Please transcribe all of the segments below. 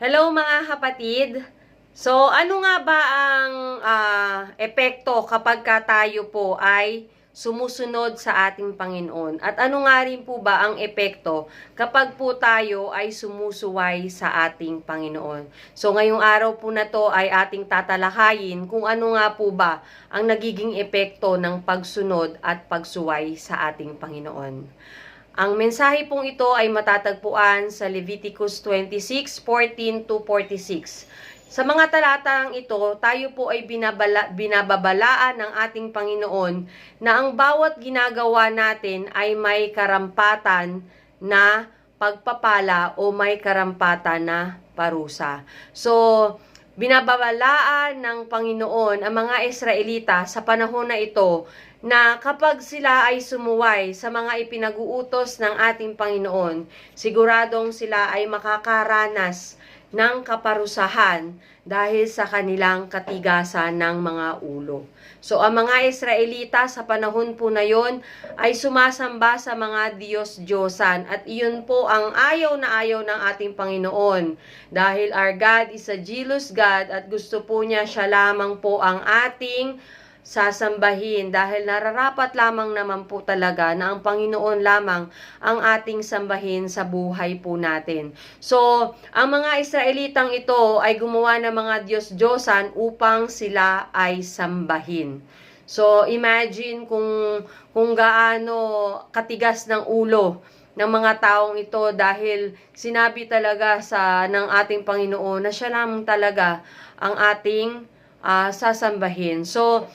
Hello mga kapatid. So, ano nga ba ang ah, epekto kapag ka tayo po ay sumusunod sa ating Panginoon? At ano nga rin po ba ang epekto kapag po tayo ay sumusuway sa ating Panginoon? So, ngayong araw po na to ay ating tatalakayin kung ano nga po ba ang nagiging epekto ng pagsunod at pagsuway sa ating Panginoon. Ang mensahe pong ito ay matatagpuan sa Leviticus 26:14 to 46. Sa mga talatang ito, tayo po ay binabala, binababalaan ng ating Panginoon na ang bawat ginagawa natin ay may karampatan na pagpapala o may karampatan na parusa. So, binababalaan ng Panginoon ang mga Israelita sa panahon na ito na kapag sila ay sumuway sa mga ipinag-uutos ng ating Panginoon, siguradong sila ay makakaranas ng kaparusahan dahil sa kanilang katigasan ng mga ulo. So ang mga Israelita sa panahon po na yon ay sumasamba sa mga Diyos-Diyosan at iyon po ang ayaw na ayaw ng ating Panginoon dahil our God is a jealous God at gusto po niya siya lamang po ang ating sasambahin dahil nararapat lamang naman po talaga na ang Panginoon lamang ang ating sambahin sa buhay po natin. So, ang mga Israelitang ito ay gumawa ng mga Diyos-Diyosan upang sila ay sambahin. So, imagine kung, kung gaano katigas ng ulo ng mga taong ito dahil sinabi talaga sa ng ating Panginoon na siya lamang talaga ang ating ah, sasambahin. So,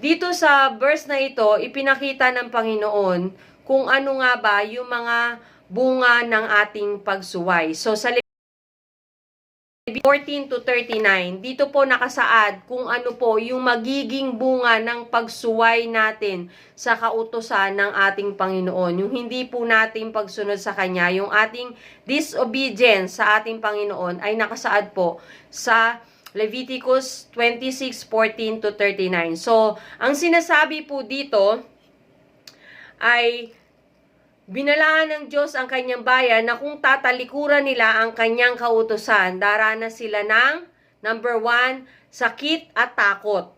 dito sa verse na ito, ipinakita ng Panginoon kung ano nga ba yung mga bunga ng ating pagsuway. So, sa Leviticus 14 to 39, dito po nakasaad kung ano po yung magiging bunga ng pagsuway natin sa kautosan ng ating Panginoon. Yung hindi po natin pagsunod sa Kanya, yung ating disobedience sa ating Panginoon ay nakasaad po sa Leviticus 26:14 to 39. So, ang sinasabi po dito ay binalaan ng Diyos ang kanyang bayan na kung tatalikuran nila ang kanyang kautosan, daranas sila ng number one, sakit at takot.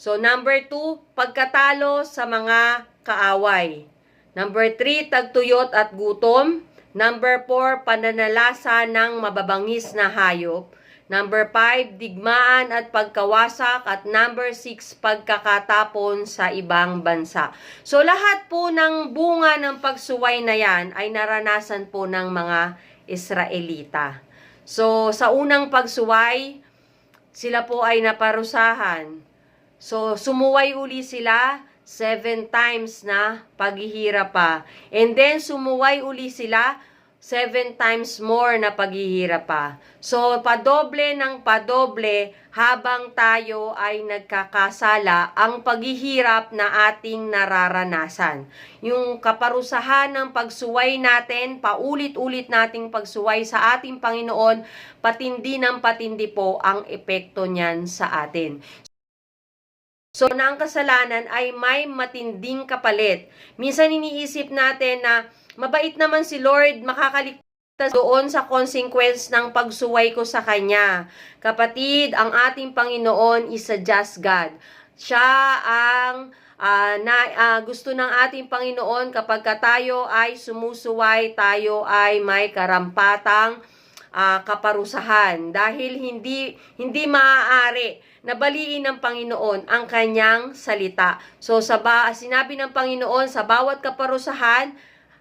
So, number two, pagkatalo sa mga kaaway. Number three, tagtuyot at gutom. Number four, pananalasa ng mababangis na hayop. Number 5, digmaan at pagkawasak. At number 6, pagkakatapon sa ibang bansa. So lahat po ng bunga ng pagsuway na yan ay naranasan po ng mga Israelita. So sa unang pagsuway, sila po ay naparusahan. So sumuway uli sila seven times na paghihirap pa. And then sumuway uli sila seven times more na paghihirap pa. So, padoble ng padoble habang tayo ay nagkakasala ang paghihirap na ating nararanasan. Yung kaparusahan ng pagsuway natin, paulit-ulit nating pagsuway sa ating Panginoon, patindi ng patindi po ang epekto niyan sa atin. So, na ang kasalanan ay may matinding kapalit. Minsan iniisip natin na mabait naman si Lord, makakaligtas doon sa consequence ng pagsuway ko sa Kanya. Kapatid, ang ating Panginoon is a just God. Siya ang ah, na, ah, gusto ng ating Panginoon kapag ka tayo ay sumusuway, tayo ay may karampatang ah, kaparusahan dahil hindi hindi maaari na baliin ng Panginoon ang kanyang salita. So sa ba, sinabi ng Panginoon sa bawat kaparusahan,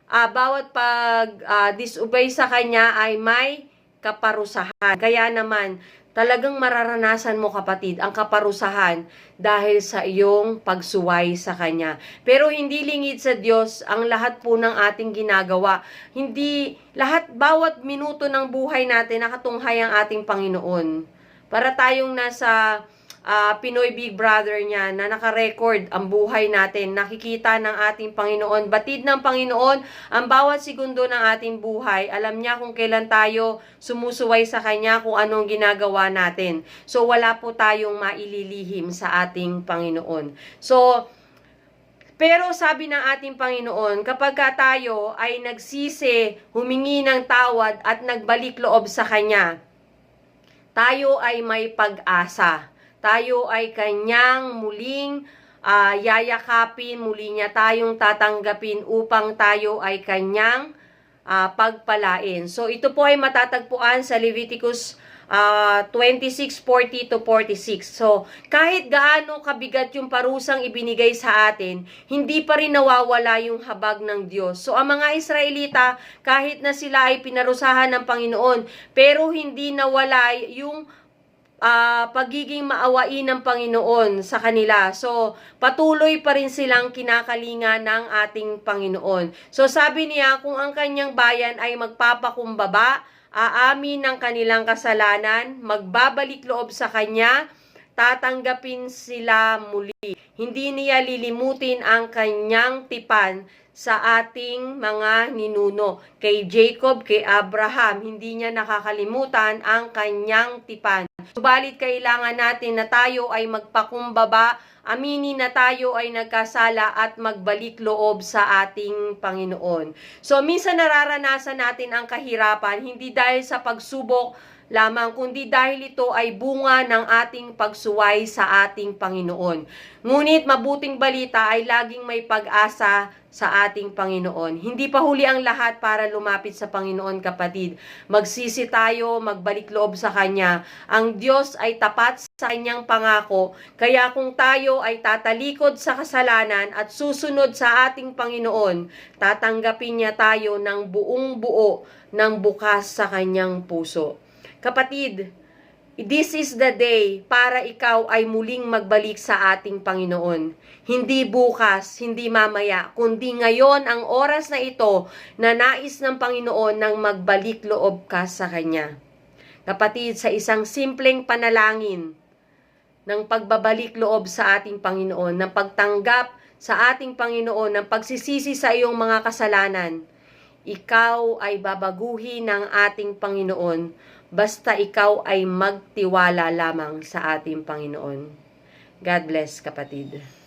ah, bawat pag ah, disobey sa kanya ay may kaparusahan. Kaya naman talagang mararanasan mo kapatid ang kaparusahan dahil sa iyong pagsuway sa Kanya. Pero hindi lingid sa Diyos ang lahat po ng ating ginagawa. Hindi, lahat, bawat minuto ng buhay natin nakatunghay ang ating Panginoon. Para tayong nasa ah, Pinoy Big Brother niya na nakarecord ang buhay natin. Nakikita ng ating Panginoon, batid ng Panginoon ang bawat segundo ng ating buhay. Alam niya kung kailan tayo sumusuway sa Kanya, kung anong ginagawa natin. So wala po tayong maililihim sa ating Panginoon. So, pero sabi ng ating Panginoon, kapag ka tayo ay nagsisi, humingi ng tawad at nagbalik loob sa Kanya, tayo ay may pag-asa. Tayo ay kanyang muling ah, yayakapin, muli niya tayong tatanggapin upang tayo ay kanyang ah, pagpalain. So ito po ay matatagpuan sa Leviticus ah, 26:40 to 46. So kahit gaano kabigat yung parusang ibinigay sa atin, hindi pa rin nawawala yung habag ng Diyos. So ang mga Israelita kahit na sila ay pinarusahan ng Panginoon, pero hindi nawala yung ah, pagiging maawain ng Panginoon sa kanila. So, patuloy pa rin silang kinakalinga ng ating Panginoon. So, sabi niya, kung ang kanyang bayan ay magpapakumbaba, aamin ng kanilang kasalanan, magbabalik loob sa kanya, tatanggapin sila muli. Hindi niya lilimutin ang kanyang tipan sa ating mga ninuno. Kay Jacob, kay Abraham, hindi niya nakakalimutan ang kanyang tipan. Subalit kailangan natin na tayo ay magpakumbaba, aminin na tayo ay nagkasala at magbalik loob sa ating Panginoon. So minsan nararanasan natin ang kahirapan hindi dahil sa pagsubok lamang, kundi dahil ito ay bunga ng ating pagsuway sa ating Panginoon. Ngunit mabuting balita ay laging may pag-asa sa ating Panginoon. Hindi pa huli ang lahat para lumapit sa Panginoon, kapatid. Magsisi tayo, magbalik loob sa Kanya. Ang Diyos ay tapat sa Kanyang pangako, kaya kung tayo ay tatalikod sa kasalanan at susunod sa ating Panginoon, tatanggapin niya tayo ng buong buo ng bukas sa Kanyang puso. Kapatid, this is the day para ikaw ay muling magbalik sa ating Panginoon. Hindi bukas, hindi mamaya, kundi ngayon ang oras na ito na nais ng Panginoon ng magbalik loob ka sa Kanya. Kapatid, sa isang simpleng panalangin ng pagbabalik loob sa ating Panginoon, ng pagtanggap sa ating Panginoon, ng pagsisisi sa iyong mga kasalanan, ikaw ay babaguhin ng ating Panginoon basta ikaw ay magtiwala lamang sa ating Panginoon. God bless, kapatid.